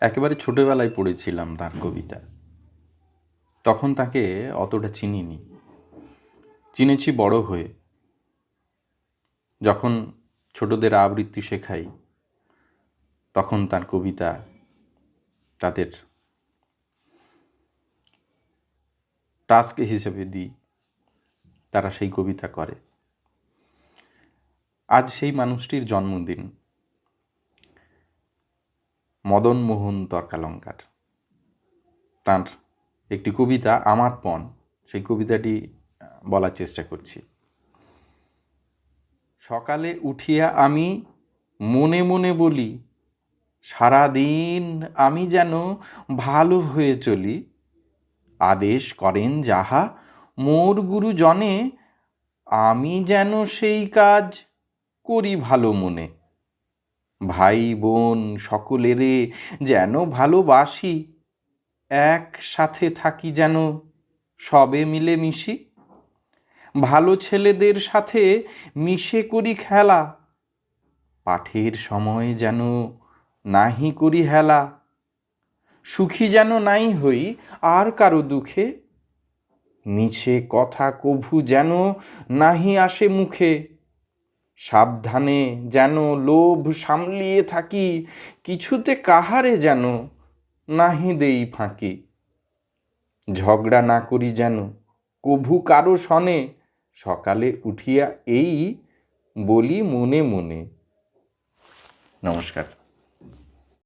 একেবারে ছোটবেলায় পড়েছিলাম তার কবিতা। তখন তাকে অতটা চিনিনি। চিনেছি বড় হয়ে। যখন ছোটদের আবৃত্তি শেখাই, তখন তার কবিতা তাদের টাস্ক হিসেবে দিই, তারা সেই কবিতা করে। আজ সেই মানুষটির জন্মদিন। মদন মোহন তর্কালঙ্কার তাঁর একটি কবিতা, আমার পণ, সেই কবিতাটি বলার চেষ্টা করছি। সকালে উঠিয়া আমি মনে মনে বলি, সারাদিন আমি যেন ভালো হয়ে চলি, আদেশ করেন যাহা মোর গুরুজনে, আমি যেন সেই কাজ করি ভালো মনে। ভাই বোন সকলেরে যেন ভালোবাসি, একসাথে থাকি যেন সবে মিলে মিশি ভালো ছেলেদের সাথে মিশে করি খেলা, পাঠের সময় যেন নাহি করি হেলা। সুখী যেন নাই হই আর কারও দুঃখে, মিছে কথা কভু যেন নাহি আসে মুখে। সাবধানে যেন লোভ সামলিয়ে থাকি, কিছুতে কাহারে যেন নাহি দেই ফাঁকি। ঝগড়া না করি যেন, কভু কারও শনে সকালে উঠিয়া এই বলি মনে মনে। নমস্কার।